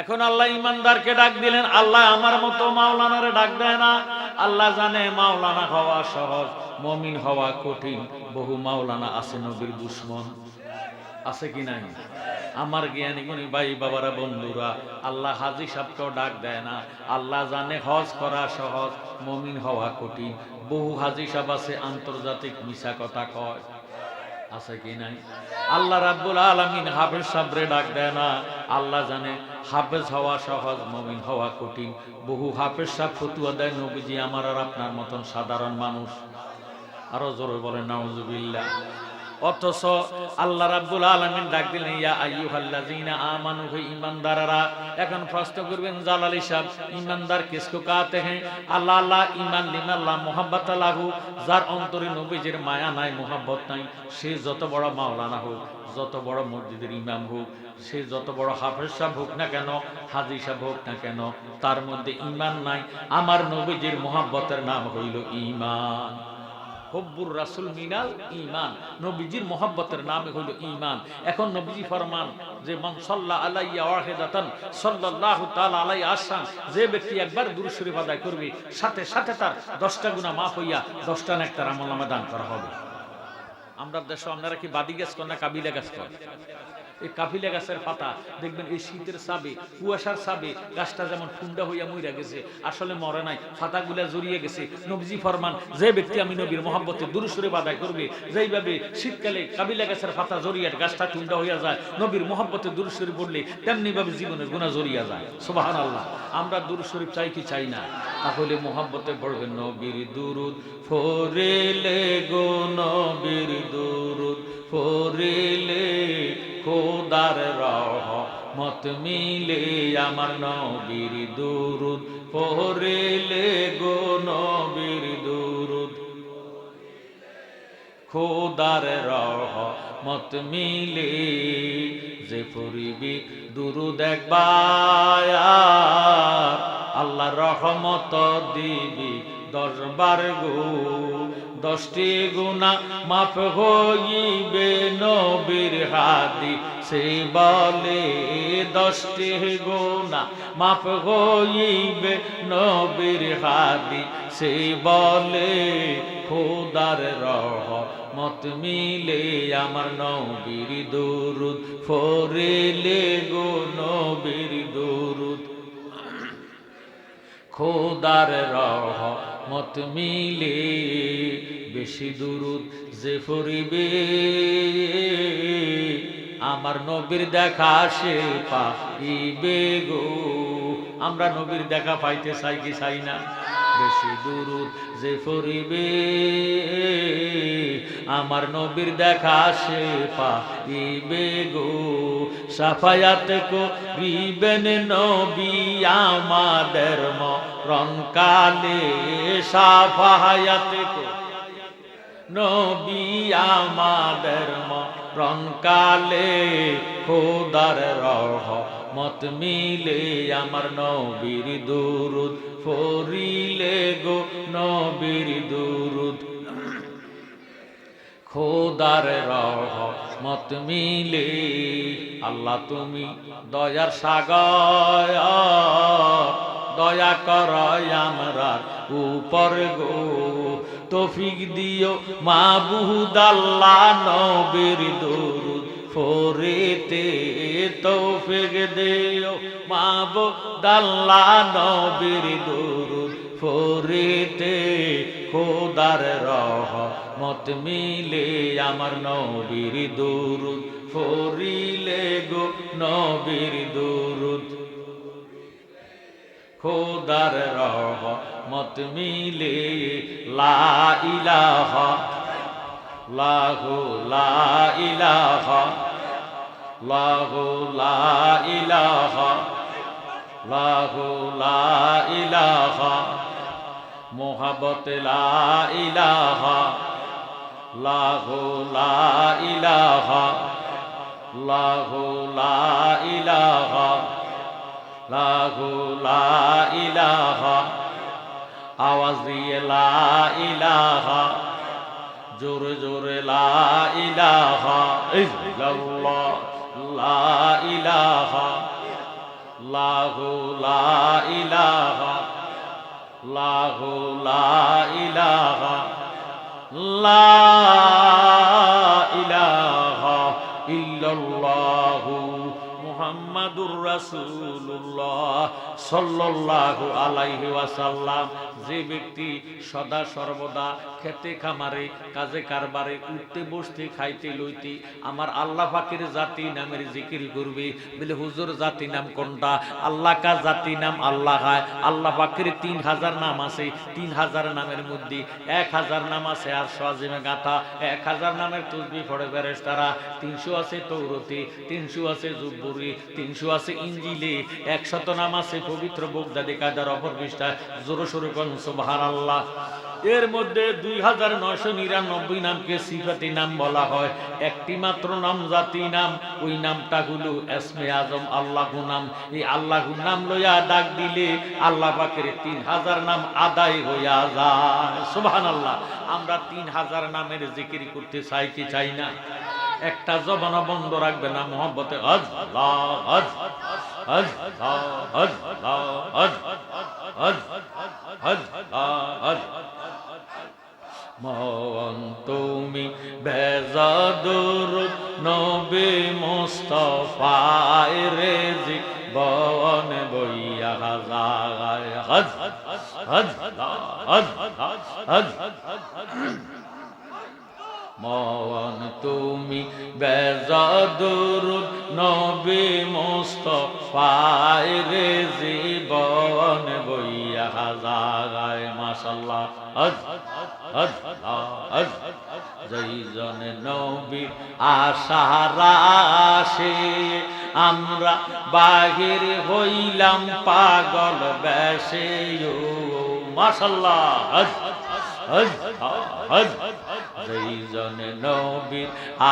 এখন আল্লাহ ইমানদারকে ডাক দিলেন, আল্লাহ আমার মতো মাওলানারে ডাক দেয় না। আল্লাহ জানে মাওলানা হওয়া সহজ, মমিন হওয়া কঠিন, বহু মাওলানা আছে নবীর দুশ্মন। আছে কি নাই? আমার জ্ঞানী গুণী ভাই বাবারা, বন্ধুরা, আল্লাহ হাজি সাহেবকেও ডাক দেয় না। আল্লাহ জানে হজ করা সহজ, মমিন হওয়া কঠিন। বহু হাজি সাহেব আছে, আন্তর্জাতিক মিশা কথা কয়। আছে কি নাই? আল্লাহ রাব্বুল আলামিন হাফেজ সাবরে ডাক দেয় না। আল্লাহ জানে হাফেজ হওয়া সহজ, মমিন হওয়া কঠিন। বহু হাফেজ সাহ ফতুয়া দেয়, নবীজি আমার আর আপনার মতন সাধারণ মানুষ। আরও জোরে বলে নাউজুবিল্লাহ। অথচ আল্লাহ রাব্বুল আলামিন ডাক দিলেন, ইয়া আইয়ুহাল্লাযিনা আমানু, হে ঈমানদাররা, এখন প্রশ্ন করবেন, জালালি সাহেব ঈমানদার কিসকো কাতে হ্যাঁ? আল্লাহ আল্লাহ, ঈমান লিনাল্লাহ মুহাব্বত লাহু, যার অন্তরে নবীজির মায়া নাই, মুহাব্বত নাই, সে যত বড় মাওলানা হোক, যত বড় মসজিদের ইমাম হোক, সে যত বড় হাফেজ সাহেব হোক না কেন, হাজি সাহেব হোক না কেন, তার মধ্যে ঈমান নাই, আমার নবীজির মুহাব্বতের নাম হইল ঈমান। হব্বুর রাসুল মিনাল ইমান নবীজির মোহাব্বতের নামে হইল ইমান এখন নবীজি ফরমান যে, মান সাল্লাহ আলাইয়া ওয়াহিদাতান, সাল্লাল্লাহু তাআলা আলাই আসান, যে ব্যক্তি একবার দুরূদ শরীফ আদায় করবে, সাথে সাথে তার 10টা গুনাহ মাফ হইয়া 10টা নেকটার আমলনামা দান করা হবে। আমরা দেশ, আপনারা কি বাদি গাছ করেন না কাবিলা গাছ কর? এই কাফিলা গাছের পাতা, দেখবেন এই শীতের সাবে কুয়াশার সাবে গাছটা যেমন ঠুন্ডা হইয়া মইরা গেছে, আসলে মরে নাই, পাতাগুলা জড়িয়ে গেছে। নবজি ফরমান, যে ব্যক্তি আমি নবীর মহাব্বতে দুরুসুরে বাদায় করবে, যেইভাবে শীতকালে কাবিলা গাছের পাতা জড়িয়ে গাছটা ঠুন্ডা হইয়া যায়, নবীর মহাব্বতে দুরুসুরে পড়লে তেমনি ভাবে জীবনের গুণা জড়িয়া যায়। সুবাহান আল্লাহ আমরা দুরুশরীফ চাই কি চাই না? তাহলে মোহাব্বতে পড়বেন নবীর দুরুদ ফোরেলে গো নবীর দুরুদ ফোরেলে খোদার রহ মত মিলে আমার নবীর দুরুদ। পড়েলে গো নবীর দুরুদ। খোদার রহ মত মিলে যে পরিবি দুরুদ একবার। আল্লাহ রহমত দিবি দশবার গো। দশটি গুণা মাফ হইবে নবীর হাদি। সে বলে দশটি গুণা মাফ হইবে নবীর হাদি। সে বলে খোদার রহ মত মিলে আমার নবীর দুরুদ, ফরিলে গো নবীর দুরুদ। খোদার রহ মত মিলে বেশি দুরুদ যে ফরিবে আমার নবীর দেখা সে পাইবে গো। আমরা নবীর দেখা পাইতে চাই কি চাই না? বেশি দুরুদ যে ফরিবে, আমার নবীর দেখা সে পাইবে গো। সাফায়াত কো রিবেন নবী আমাদের মরণ কালে, সাফায়াত নবী আমাদের মরণ কালে, খোদার রহ মত মিলে আমার নবীর দুরুদ। ফরিলে গো নবীর দুরুদ। খোদার রহ মত মিলে আল্লাহ তুমি দয়ার সাগর। দয়া কর আমরা উপর গো। তফিক দিও মাবুদ আল্লাহ নবীর দুরুদ। ফোরেতে তৌফিক দিও। মাবুদ আল্লাহ নবীর দুরুদ। ফোরেতে খোদার রহ মত মিলে আমার নবীর দুরুদ। ফরিলে গো নবীর দুরুদ। খোদার রহ মত মিলে লা ইলাহা লাহু লা ইলাহা, লাহু লা ইলাহা, লাহু লা ইলাহা মোহাবত লা ইলাহা, লাহু লা ইলাহা, লাহু লা ইলাহা, লাহু লা ইলাহা, আওয়াজ দিয়ে লা ইলাহা। জোরে জোরে, লা ইলাহা ইল্লাল্লাহ, লা ইলাহা, লাহু লা ইলাহা, লাহু লা ইলাহা লা ইলাহা ইল্লাল্লাহু মুহাম্মাদুর রাসূলুল্লাহ সাল্লাল্লাহু আলাইহি ওয়াসাল্লাম। যে ব্যক্তি সদা সর্বদা খেতে খামারে, কাজে কারবারে, উঠতে বসতে, খাইতে লইতে আমার আল্লাহ পাকের জাতি নামের জিকির করবে। বলে, হুজুর, জাতি নাম কোনটা? আল্লাহ কা জাতি নাম আল্লাহ হায়। আল্লাহ পাকের তিন হাজার নাম আছে। তিন হাজার নামের মধ্যে এক হাজার নাম আছে আর সোয়াজিমে গাথা। এক হাজার নামের তুসবি ফড়ে বেরেস তারা তিনশো আছে তৌরতি তিনশো আছে জুব্বুরি তিনশো আছে ইঞ্জিলে, একশত নাম আছে পবিত্র বগদাদি কায়দার অপর পৃষ্ঠায় জোরো সরু সুবহান আল্লাহ এর মধ্যে দুই হাজার নয়শো নিরানব্বই নামকে সিফাতি নাম বলা হয়। একটি মাত্র নাম, জাতি নাম, ওই নামটা হলো এসমে আজম আল্লাহ নাম। এই আল্লাহ নাম লইয়া ডাক দিলে আল্লাহ পাকের তিন হাজার নাম আদায় হইয়া যায়। সুবহান আল্লাহ আমরা তিন হাজার নামের জিকির করতে চাই কি চাই না? একটা জবান বন্ধ রাখবে না মোহব্বতে হজ হজ হজ হজ হজ হজ হজ হজ মন তুমি বেজাদুর নবী মুস্তফায় রে জীবন বইয়া যায় হজ হজ হজ হজ মন তুমি বেজাদুর নবী মুস্তফায় রে জীবন বইয়া যায় মাশাল্লাহ। হজ জৈজন নবী আশারা আসে আমরা বাহির হইলাম পাগল বেশে মাশাল্লাহ। হজ হজ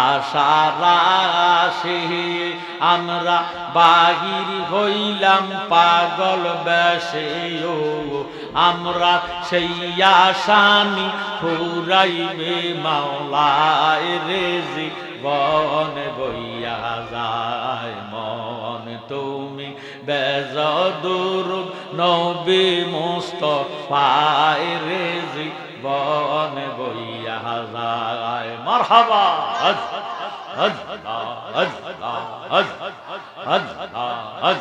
আশারা আসে আমরা বাহির হইলাম পাগল বেশে আমরা সেই আসানি ফুরাইবে মাওলায় রেজি বন বইয়া যায় মন। তুমি বেজদুর নবী মুস্তফায় রেজি বন বইয়া যায়। মারহাবা। হজ হজ হজ হজ হজ হজ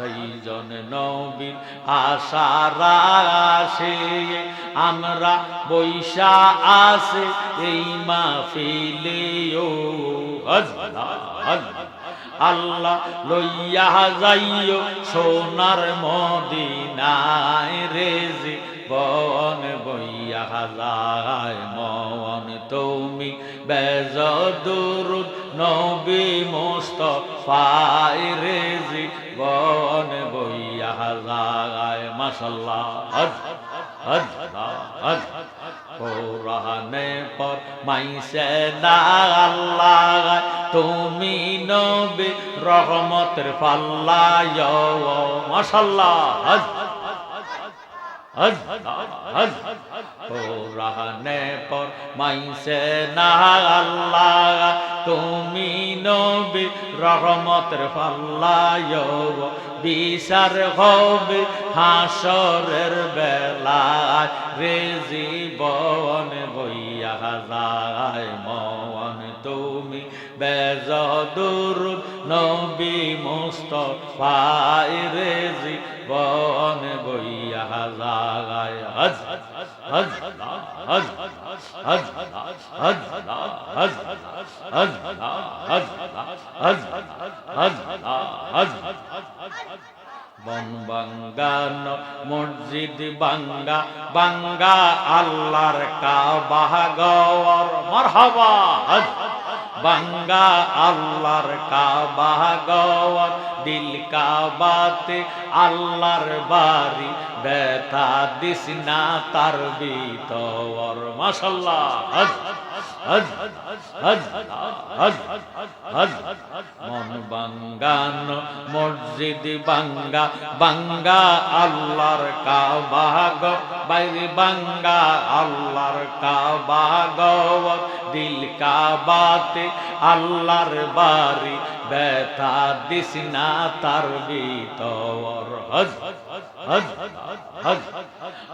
দুইজন নবীন আশারা আসে আমরা বৈশা আসে এই মাহফিলে। ও হজ হজ, আল্লাহ লইয়া যাইও সোনার মদিনায় রেজি বন বইয়া যায় মন তুমি বেজদুর নবী মুস্তফায় রেজি বন বইয়া যায় মাশাল্লাহ, হজ হজ হজ, কোরআনে পর মাইসে আল্লাহ, তুমি নবী রহমতের পাল্লায় মাশাল্লাহ, হজ। মাইসে না তুমি নবী রহমতের পাল্লায় বিচার হবে হাসরের বেলায়। রে জীবন বইয়া যায় মন। তুমি বেজদুর নবী মুস্তফায় রে জীবন বইয়া যায় হজ হজ হজ হজ হজ হজ হজ হজ হজ হজ হজ বন বাঙ্গান মসজিদ বাঙ্গা বাঙ্গা আল্লাহর কাবাহ গওর মারহাবা হজ বাঙ্গা আল্লাহর কাবাহ গওর দিল কাবাতে আল্লাহর বাড়ি, ব্যথা দিস না তার বিতর মাশাল্লাহ। মন বাঙ্গান, মসজিদ বাঙ্গা বাঙ্গা আল্লাহর কাবা গো বাইরে বাঙ্গা আল্লাহর কাবা গো দিল কাবাতে, আল্লাহর বাড়ি। ব্যথা দিস না তার ভিতর। হজ হজ হজ।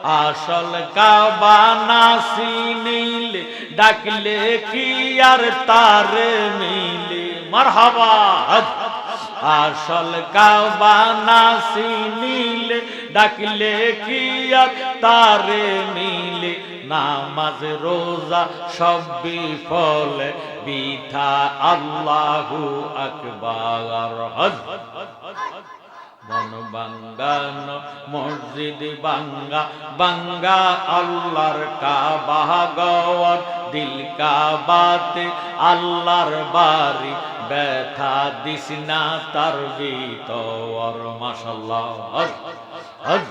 আসল কাবা নাসি নীলে, ডাকলে কি আর তার মিলে? মারহাবা, হজ। আসল কাবা নাসি নীলে, ডাকলে কি আর তারে মিলে? নামাজ, রোজা সব বিফল। বিথা আল্লাহু আকবার। হজ। মন বাঙ্গান মসজিদ বাঙ্গা বাঙ্গা আল্লাহর কাবা গওয়ার। দিল কাবাতে আল্লাহর বাড়ি, ব্যথা দিস না তার ভিতর। মাশাল্লাহ। হজ। হজ।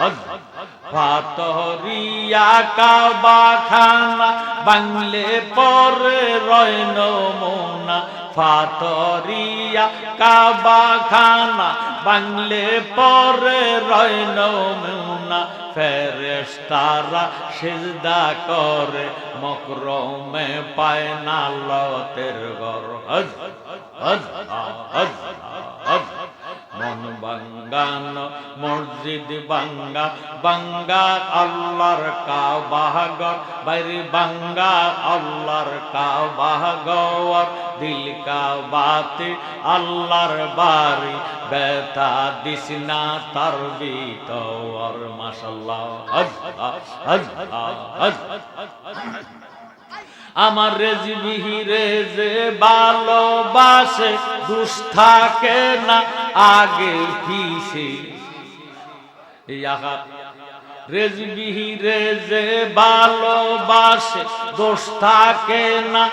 হজ। পাতরিয়া কাবা খানা বাংলে পরে রয় নমুনা। ফাতরিয়া কাবা খানা বাংলে পরে রয় নমুনা। ফেরেশতারা সিজদা করে, মকরমে পায় না লতের গর হজ হজ হজ হজ। বাঙ্গান, মসজিদ বাঙ্গা বাঙ্গা আল্লাহর কাবা গর বাইরে বাঙ্গা আল্লাহর কাবা গর দিল কাবাতে আল্লাহর বাড়ি, ব্যথা দিস না তার ভিতর। মাশাল্লাহ। হজ হজ হজ আমার রেজবিহি যে ভালোবাসে, দুষ থাকে না আগে পিছে ইহা রেজবিহি রেজে ভালোবাসে, দোষ থাকে না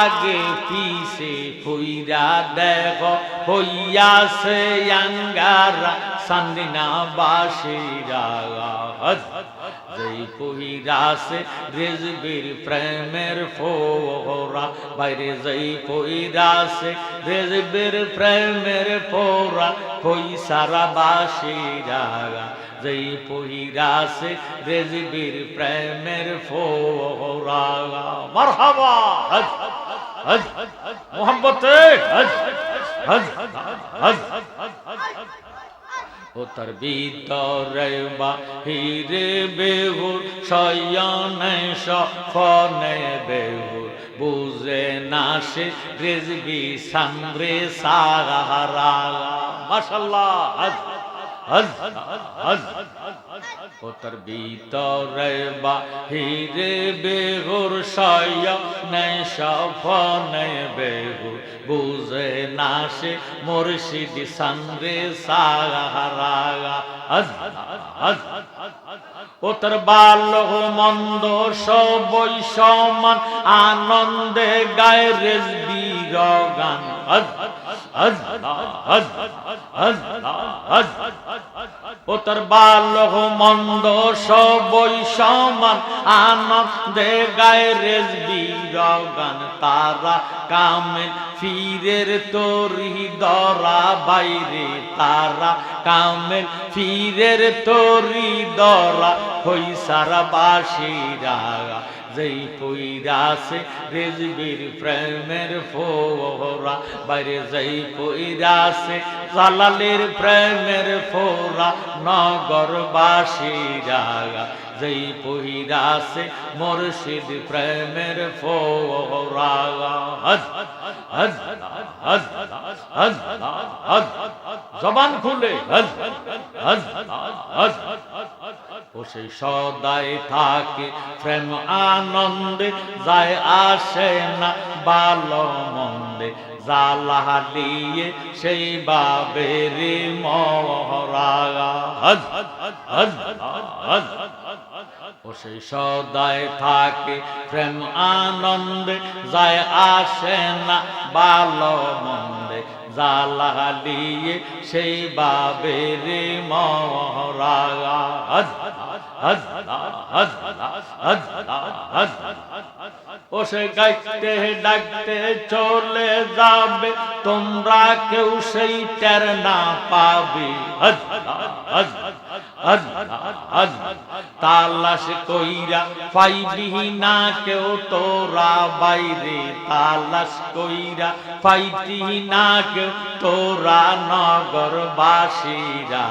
আগে পিছে কইরা দেখ, হইয়াছে আঙ্গারা সান্দিনা বাসিরা হজ যেই পহিরাছে রেজবির প্রেমের ফোরা বাইরে যেই পহিরাছে রেজবির প্রেমের ফোরা কই সারা বাসিরা যেই পহিরাছে রেজবির প্রেমের ফোরা মারহাবা হজ হজ মোহাম্মতে হজ হজ হজ হজ ও তার ভিতরে বাহিরে বেহুর শয়নে সফনে বেহুর বুঝে না সে রেজবি সামরে সাহারা মাশাল্লাহ তার ভিতরে বাহিরে বেহুর শয়নে সফনে বেহুর বুঝে না সে মুর্শিদ সামরে সাহারা ও তার বাল্য মন্দ সবই সমান আনন্দে গায়ে রেজবি গান মন্দ সবই আনন্দে গায়ে গান তারা কামেল ফিরের তরি দরা বাইরে তারা কামেল ফিরের তরি দরা হই সারা বাসিরা যেই পইরাছে রেজবির প্রেমের ফোরা বাইরে যেই পইরাছে জালালের প্রেমের ফোরা নগর বাসিরা যেই পহিরাছে মুর্শিদ প্রেমের ফোরা হজ হজ হজ হজ হজ জবান খুলে হজ হজ হজ ও সেই সদাই থাকে প্রেম আনন্দে, যায় আসে না বালো মন্দে। জালালিয়ে সেই বাবেরি মহরা হজ হজ হজ ও সেই সদায় থাকে প্রেম আনন্দে যায় আসে না বালো মন্দে জালালিয়ে সেই বাবের মহরা হজ হজ হজ হজ হজ হজ ও সে গাইতে ডাকতে চলে যাবে, তোমরা কেউ সেই টের না পাবে। তালাশ কইরা পাইবি না কেউ তোরা বাইরে। তালাশ কইরা পাইতি না কেউ তোরা নগরবাসীরা।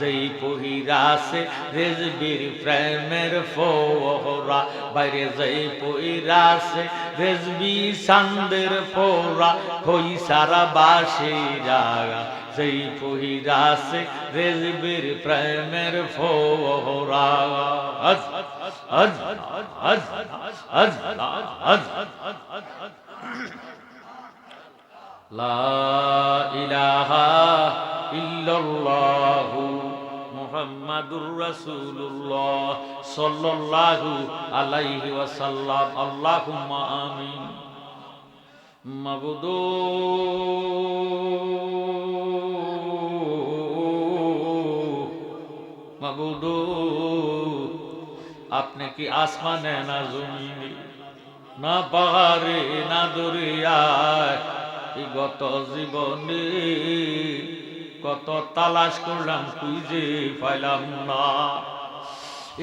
যেই পহিরাছে রেজবির প্রেমের ফোরা বাইরে যেই পহিরাছে রেজবি সান্দের ফোরা কই সারা বাসীরা, যেই পহিরাছে রেজবির প্রেমের হজ হজ। লা ইলাহা ইল্লাল্লাহু মুহাম্মাদুর রাসূলুল্লাহ সাল্লাল্লাহু আলাইহি ওয়াসাল্লাম। আল্লাহুম্মা আমিন। মাবুদু মাবুদু, আপনি কি আসমানে না জমিনে, না পাহাড়ে, না দরিয়ায় গত জীবনে কত তালাশ করলাম খুঁজে পাইলাম না।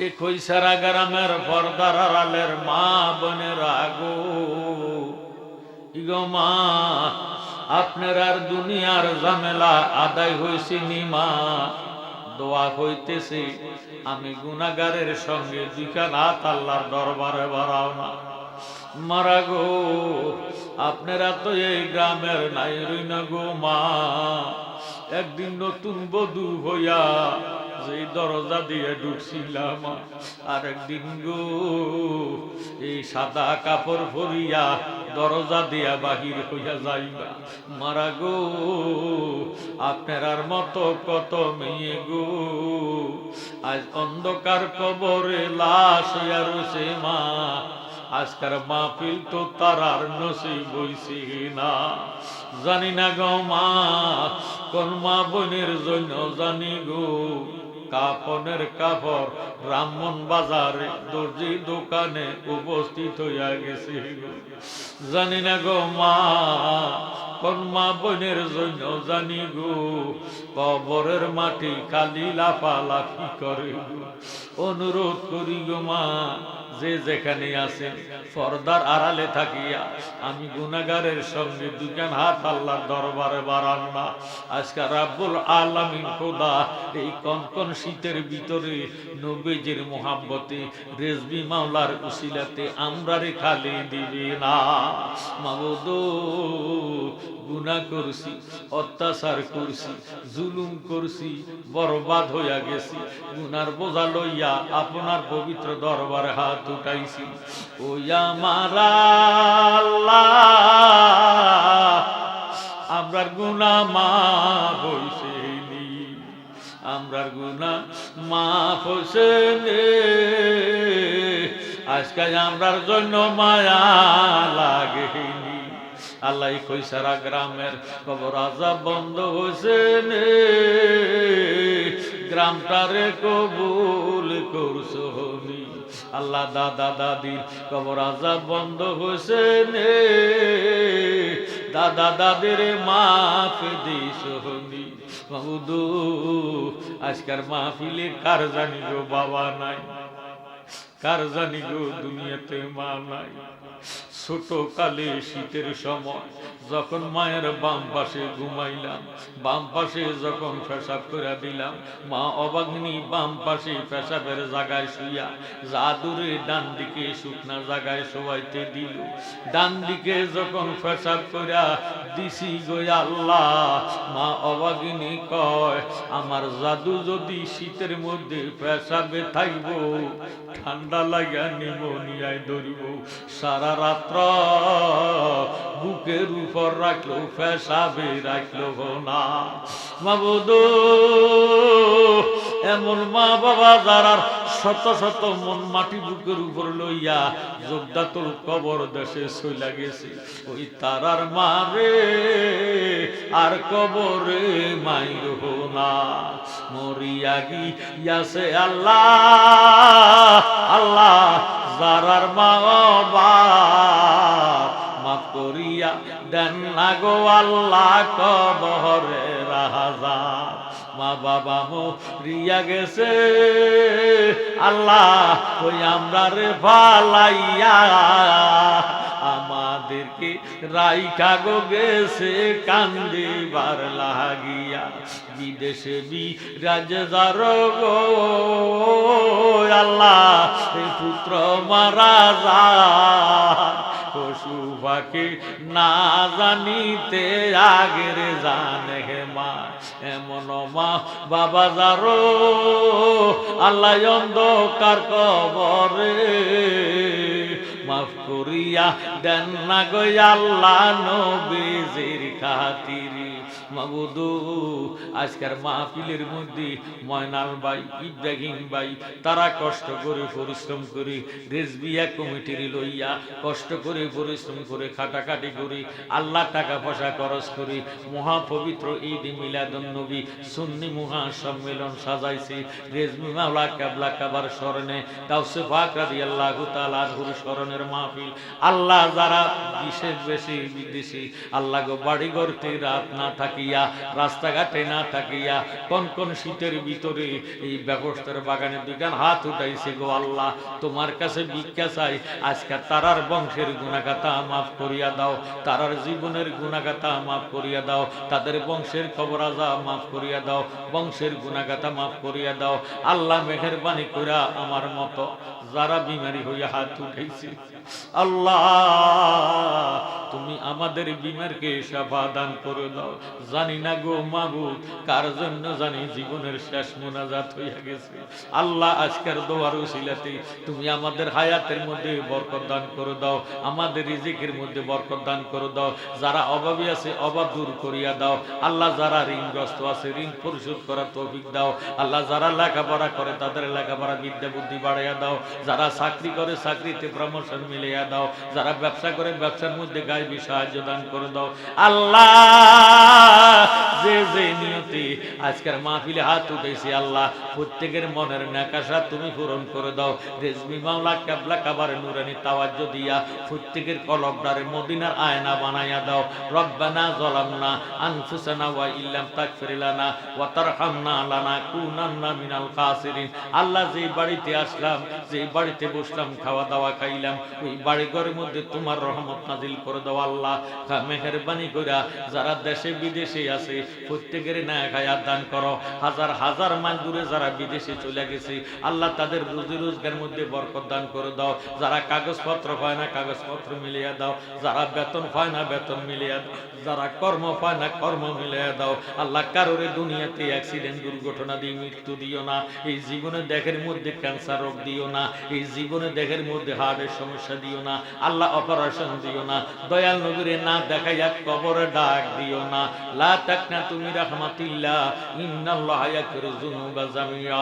এ খৈসারা গ্রামের পর্দার আড়ালের মা বোনের আগো ইগো মা, আপনার আর দুনিয়ার ঝামেলা আদায় হয়েছে নিমা দোয়া হইতেছে, আমি গুনাগারের সঙ্গে দুইখান হাত আল্লাহর দরবারে বাড়াও না। মারা গো, আপনারা তো এই গ্রামের নাই রইন গো মা। একদিন নতুন বধু হইয়া যে দরজা দিয়ে ঢুকছিলাম আর একদিন গো, এই সাদা কাপড় ভরিয়া দরজা দিয়া বাহির হইয়া যাইবা। মারা গো, আপনার মতো কত মেয়ে গো। আজ অন্ধকার কবরে লাশ হইয়া রয়েছে মা। আজকার মাহফিল তো তারার নসি বইছি না। জানি না গো মা, কোন মা বোনের জন্য জানি গো। কাপনের কাপড় ব্রাহ্মণ বাজারে দর্জি দোকানে উপস্থিত হইয়া গেছে জানি না গো মা, কোন মা বোনের জন্য জানি গো। কবরের মাটি কালি লাফালাফি করে অনুরোধ করি গো মা যে যেখানে আছেন পর্দার আড়ালে থাকিয়া আমি গুনাগারের সঙ্গে দুখান হাত আল্লাহর দরবারে বাড়ান না। আজকে রাব্বুল আলামিন খোদা, এই কনকন শীতের ভিতরে নবীজির মোহাব্বতে রেজবি মাওলার উসিলাতে আমরারে খালি দিবে না। মাবুদ গুনাহ করছি, অত্যাচার করছি, জুলুম করছি, বরবাদ হইয়া গেছি গুনার বোঝা লইয়া আপনার পবিত্র দরবারে হাত উঠাইছি ওই আমার আমরার গুনা মা হইছেনি। আমরার গুনা মা হইছেনে। আজকে আমরার জন্য মায়া লাগেনি। আল্লাহ কইসারা গ্রামের কবর আজাব বন্ধ হয়েছে গ্রামটারে কবুল করছ আল্লাহ দাদা দাদির কবর আজাব বন্ধ হয়েছে দাদা দাদের মাফ দিস আজকার মাহফিলে কার জানি গো বাবা নাই? কার জানি গো দুনিয়াতে মা নাই? ছোট কালে শীতের সময় যখন মায়ের বাম পাশে ঘুমাইলাম, বাম পাশে যখন পেশাব করে দিলাম, মা অবাগ্নি বাম পাশে পেশাবের জায়গায় শুইয়া জাদুরে ডান দিকে শুকনা জায়গায় শোয়াইতে দিল। ডান দিকে যখন পেশাব করিয়া দিছি গই আল্লাহ, মা অবাগিনী কয়, আমার জাদু যদি শীতের মধ্যে পেশাবে থাকব ঠান্ডা লাগা নিমোনিয়ায় ধরিব, সারা রাত্র। বুকের উপর রাখল পেশাবে রাখল না। মাবুদ, এমন মা বাবা যারা শত শত মন মাটি বুকের উপর লইয়া যোগদাতুল কবর দেশে চইলা গেছে। ওই তারার মা মারে আর কবরে মাইর না। মরিয়া গি ইয়াসে আল্লাহ আল্লাহ যারার মা করিয়া দেন না গো আল্লাহ কবরে রাজা মা বাবা মো রিয়া গেছে, আল্লাহ ওই আমরা রে ফালাইয়া আমাদেরকে রাইখা গো গেছে, কান্দিবার লাগিয়া। বিদেশে বিরাজ যার গো, আল্লাহ পুত্র পশু পাখি না জানিতে আগের জানে হে মা, এমন মা, বাবা যারো আল্লাহ অন্ধকার কবরে মাফ করিয়া দেন না গো আল্লাহ নবীজির খাতিরি। মাবুদু আজকের মাহফিলের মধ্যে ময়নাল ভাই, ইব্রাহিম ভাই, তারা কষ্ট করে পরিশ্রম করে রেজবিয়া কমিটির লইয়া কষ্ট করে পরিশ্রম করে খাটাখাটি করে আল্লাহ টাকা পয়সা খরচ করে মহাপবিত্র ঈদ মিলাদুন নবী সুন্নি মহা সম্মেলন সাজাইছে। রেজমি মাওলা কাবলা কাবার স্মরণে কাউসে পাক রাদিয়াল্লাহু তাআলা আনহুর স্মরণের মাহফিল। আল্লাহ যারা বিশেষ বেশি বিদেশি, আল্লাহ গো ঘরতে রাত না থাকিয়া, রাস্তাঘাটে না থাকিয়া কোন কোন শীতের ভিতরে এই ব্যবস্থার বাগানে দুগান হাত উঠাইছে গো আল্লাহ। তোমার কাছে ভিক্ষা চাই, আজকে তারার বংশের গুণাগাতা মাফ করিয়া দাও, তারার জীবনের গুণাগাতা মাফ করিয়া দাও, তাদের বংশের খবর আজা মাফ করিয়া দাও, বংশের গুণাগাতা মাফ করিয়া দাও। আল্লাহ মেহেরবানি কইরা আমার মতো যারা বিমারি হইয়া হাত উঠাইছে। আল্লাহ, তুমি আমাদের বিমারকে করে দাও। জানি না গো কার জন্য জানি জীবনের শেষ মোনাজাত হইয়া গেছে। আল্লাহ, আজকের দোয়ার উসিলাতে তুমি আমাদের হায়াতের মধ্যে বরকত দান করে দাও, আমাদের রিজিকের মধ্যে বরকত দান করে দাও। যারা অভাবী আছে, অভাব দূর করিয়া দাও। আল্লাহ, যারা ঋণগ্রস্ত আছে, ঋণ পরিশোধ করার তৌফিক দাও। আল্লাহ, যারা লেখাপড়া করে, তাদের লেখাপড়া বিদ্যা বুদ্ধি বাড়াইয়া দাও। যারা চাকরি করে, চাকরিতে প্রমোশন মিলিয়া দাও। যারা ব্যবসা করে, ব্যবসার মধ্যে গাইবি সাহায্য দান করে দাও। আল্লাহ, যে যে নিয়তে আজকের মাহফিলে হাত উঠেছি আল্লাহ, প্রত্যেকের মনের নাকাশা তুমি পূরণ করে দাও। রেজমি মাওলা কাবলা কাবার নুরানি তাওয়াজ্জ দিয়া প্রত্যেকের কলবডারে মদিনার আয়না বানাইয়া দাও। রব্বানা জলামনা আনফুসানা ওয়া ইল্লাম তাগফির লানা ওয়া তারহামনা লানা কুনান্না মিনাল খাসিরিন। আল্লাহ, যেই বাড়িতে আসলাম, যেই বাড়িতে বসলাম খাওয়া দাওয়া খাইলাম ওই বাড়ি ঘরের মধ্যে তোমার রহমত নাজিল করে দাও আল্লাহ। মেহরবানি কইরা যারা দেশে বিদেশে আছে প্রত্যেকের না খায়া দান করো। হাজার হাজার মাইল দূরে যারা বিদেশে চলে গেছে, আল্লাহ তাদের রুজি রোজগার মধ্যে বরকত দান করে দাও। যারা কাগজপত্র পায় না, কাগজপত্র মিলিয়ে দাও। যারা বেতন পায় না, বেতন মিলিয়ে দাও। যারা কর্ম পায় না, কর্ম মিলিয়ে দাও। আল্লাহ কারোরে দুনিয়াতে অ্যাক্সিডেন্ট দুর্ঘটনা দিয়ে মৃত্যু দিও না। এই জীবনে দেখের মধ্যে ক্যান্সার রোগ দিও না। এই জীবনে দেখের মধ্যে হার্টের সমস্যা দিও না, আল্লাহ অপারেশন দিও না, দয়াল নবীরে না দেখাইয়া কবরে ডাক দিও না। লা তাকনা তুমি রাহমাতিল্লাহ জামিয়া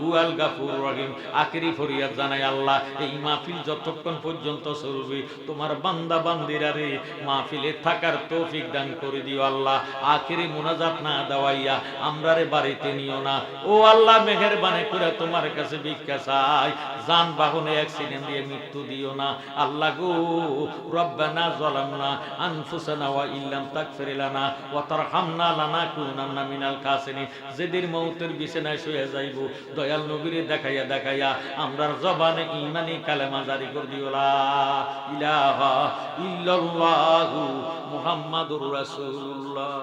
হুয়াল গাফুরুর রহিম। আখেরি ফরিয়াদ জানাই আল্লাহ, এই মাহফিল যতক্ষণ পর্যন্ত চলবে, তোমার বান্দা বান্দিরা রে, মাহফিলে থাকার তৌফিক দান করে দিও আল্লাহ। আখেরি মুনাজাত না দেওয়াইয়া আমরা রে বাড়িতে নিও না। ও আল্লাহ, মেহেরবানি করে তোমার কাছে ভিক্ষা চাই। যানবাহনে অ্যাক্সিডেন্ট দিয়ে মৃত্যু দিও না। আল্লাহ গো, রব্বানা জালামনা আনফুসানা ওয়া ইল্লাম তাগফির লানা ওয়া তারহামনা লানাকুনান্না মিনাল কাসিরিন যেদিন মৌতের বিছানায় শুয়ে যাইব, দয়াল নবীরে দেখাইয়া দেখাইয়া আমরার জবানে ঈমানি কালেমা জারি করে দিও লা ইলাহা ইল্লাল্লাহু মুহাম্মাদুর রাসূলুল্লাহ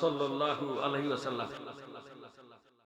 সাল্লাল্লাহু আলাইহি ওয়াসাল্লাম।